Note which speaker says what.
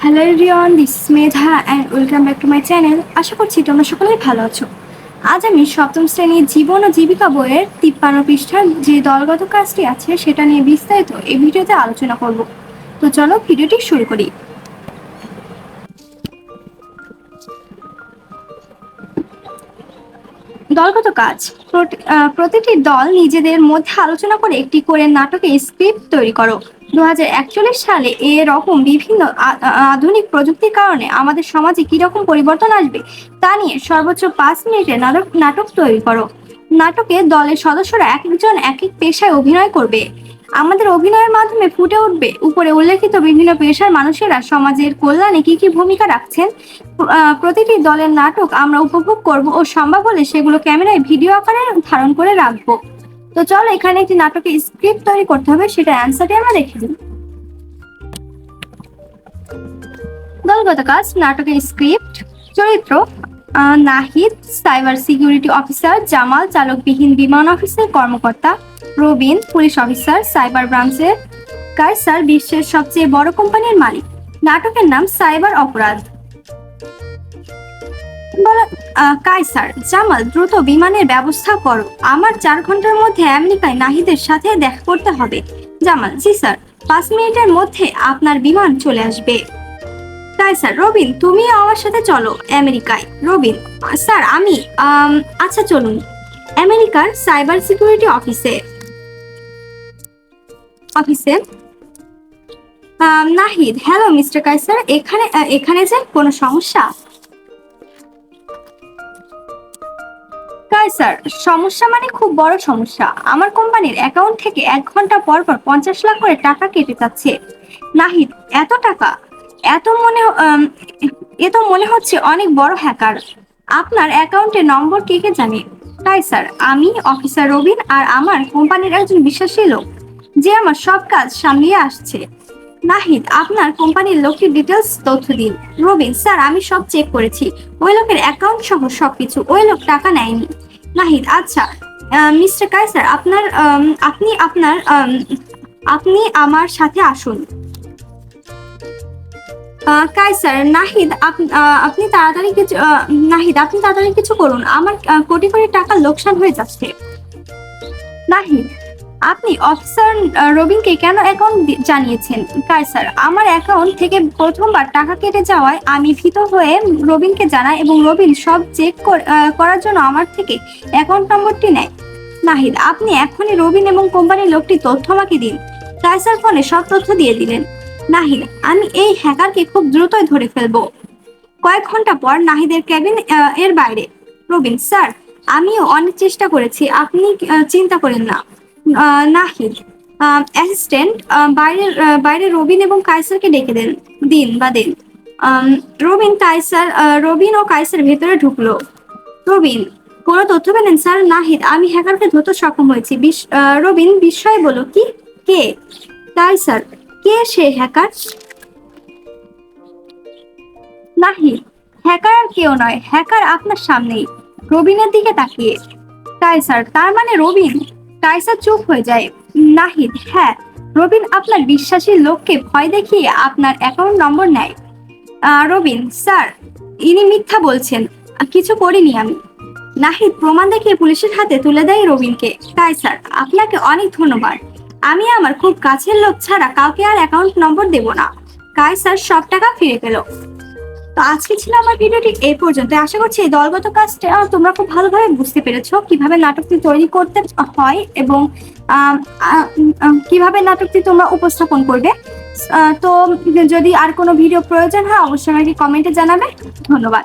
Speaker 1: Hello everyone this Medha and welcome back to my channel আশা করছি তোমরা সকলেই ভালো আছো। আজ আমি সপ্তম শ্রেণির জীবন ও জীবিকা বইয়ের তিপ্পান্ন পৃষ্ঠার যে দলগত কাজটি আছে সেটা নিয়ে বিস্তারিত এই ভিডিওতে আলোচনা করব। তো চলো ভিডিওটি শুরু করি। দলগত কাজ। প্রতি- প্রতিটি দল নিজেদের মধ্যে আলোচনা করে একটি করে নাটকে স্ক্রিপ্ট তৈরি করো। দু হাজার একচল্লিশ সালে এরকম বিভিন্ন আধুনিক প্রযুক্তির কারণে আমাদের সমাজে কীরকম পরিবর্তন আসবে, তা নিয়ে সর্বোচ্চ পাঁচ মিনিটে নাটক নাটক তৈরি করো। নাটকে দলের সদস্যরা এক একজন এক এক পেশায় অভিনয় করবে। আমাদের অভিনয়ের মাধ্যমে ফুটে উঠবে। উপরে উল্লেখিত বিভিন্ন পেশার মানুষেরা সমাজের কল্যাণে কি কি ভূমিকা রাখছেন প্রতিটি দলের নাটক আমরা উপভোগ করব ও সম্ভব হলে সেগুলো ক্যামেরায় ভিডিও আকারে ধারণ করে রাখব। তো চলো এখানে একটি নাটকের স্ক্রিপ্ট তৈরি করতে হবে, সেটা অ্যান্সারটি আমরা দেখে দিই দলগত কাজ নাটকের স্ক্রিপ্ট চরিত্র Nahid cyber security officer Jamal, চালকবিহীন বিমান অফিসের কর্মকর্তা রবিন পুলিশ অফিসার সাইবার ব্রাঞ্চের কাইসার বিশ্বের সবচেয়ে বড় কোম্পানির মালিক। নাটকের নাম সাইবার অপরাধ। কায়সার, জামাল, দ্রুত বিমানের ব্যবস্থা করো। আমার চার ঘণ্টার মধ্যে আমেরিকায় নাহিদের সাথে দেখা করতে হবে। জামাল, জি স্যার। পাঁচ মিনিটের মধ্যে আপনার বিমান চলে আসবে। কায়সার, রবিন তুমি আমার সাথে চলো আমেরিকায়। রবিন, স্যার, আমি আচ্ছা চলুন। আমেরিকার সাইবার সিকিউরিটি অফিসে। অফিসে। নাহিদ, হ্যালো, মিস্টার কায়সার, এখানে এখানে যে কোনো সমস্যা? কায় স্যার, সমস্যা মানে খুব বড় সমস্যা। আমার কোম্পানির অ্যাকাউন্ট থেকে এক ঘণ্টা পর পর পঞ্চাশ লাখ করে টাকা কেটে যাচ্ছে। নাহিদ, এত টাকা? এত মনে এ তো মনে হচ্ছে অনেক বড় হ্যাকার। আপনার অ্যাকাউন্টের নম্বর কে কে জানে? তাই স্যার, আমি, অফিসার রবিন আর আমার কোম্পানির একজন বিশ্বাসী লোক, যে আমার সব কাজ সামলিয়ে আসছে। নাহিদ, আপনার কোম্পানির লোকটির ডিটেলস তথ্য দিন। রবিন, স্যার, আমি সব চেক করেছি। ওই লোকের অ্যাকাউন্ট সহ সবকিছু। ওই লোক টাকা নেয়নি। নাহিদ আচ্ছা মিস্টার কায়সার, আপনার আপনি আপনার আপনি আমার সাথে আসুন। কায়সার, নাহিদ, আপ- আপনি তাড়াতাড়ি কিছু নাহিদ, আপনি তাড়াতাড়ি কিছু করুন। আমার কোটি কোটি টাকা লোকসান হয়ে যাচ্ছে। নাহিদ আপনি অফিসার রবিনকে কেন অ্যাকাউন্ট জানিয়েছেন? কায়সার আমার অ্যাকাউন্ট থেকে প্রথমবার টাকা কেটে যাওয়ায় আমি ভীত হয়ে রবিনকে জানাই এবং রবিন সব চেক করার জন্য আমার থেকে অ্যাকাউন্ট নম্বরটি নেয়। নাহিদ, আপনি এখনই রবিন এবং কোম্পানির লোকটি তথ্য আমাকে দিন। কায়সার ফোনে সব তথ্য দিয়ে দিলেন? নাহিদ, আমি এই হ্যাকারকে খুব দ্রুতই ধরে ফেলব। কয়েক ঘণ্টা পর নাহিদের ক্যাবিন এর বাইরে। রবিন, স্যার, আমিও অনেক চেষ্টা করেছি। আপনি চিন্তা করেন না। নাহিদ অ্যাসিস্ট্যান্ট বাইরের আহ, বাইরে রবিন এবং কাইসারকে ডেকে দেন দিন বা দেন। রবিন কাইসার আহ, রবিন ও কাইসার ভেতরে ঢুকলো। রবিন কোনো তথ্য পেলেন? স্যার নাহিদ আমি হ্যাকারকে ধরতে সক্ষম হয়েছি। রবিন বিস্ময় বলো কি? কে? কাইসার কে সে হ্যাকার? নাহিদ হ্যাকার আর কেউ নয়। হ্যাকার আপনার সামনেই। রবিনের দিকে তাকিয়ে। কাইসার তার মানে রবিন? কাইসার চুপ হয়ে যায়। নাহিদ হ্যাঁ রবিন আপনার বিশ্বাসী লোককে ভয় দেখিয়ে আপনার অ্যাকাউন্ট নম্বর নেয়। রবিন, স্যার, ইনি মিথ্যা বলছেন। কিছু করিনি আমি। নাহিদ প্রমাণ দেখিয়ে পুলিশের হাতে তুলে দেয় রবিনকে। তাই, স্যার, আপনাকে অনেক ধন্যবাদ। আমি আমার খুব কাছের লোক ছাড়া কাউকে আর অ্যাকাউন্ট নম্বর দেব না। কায়সার সব টাকা ফিরে পেল। তো আজকে ছিল আমার ভিডিওটি এই পর্যন্ত। আশা করছি এই দলগত কাজটা তোমরা খুব ভালোভাবে বুঝতে পেরেছ কীভাবে নাটকটি তৈরি করতে হয় এবং কীভাবে নাটকটি তোমরা উপস্থাপন করবে। তো যদি আর কোনো ভিডিও প্রয়োজন হয়, অবশ্যই আমাকে কমেন্টে জানাবে। ধন্যবাদ।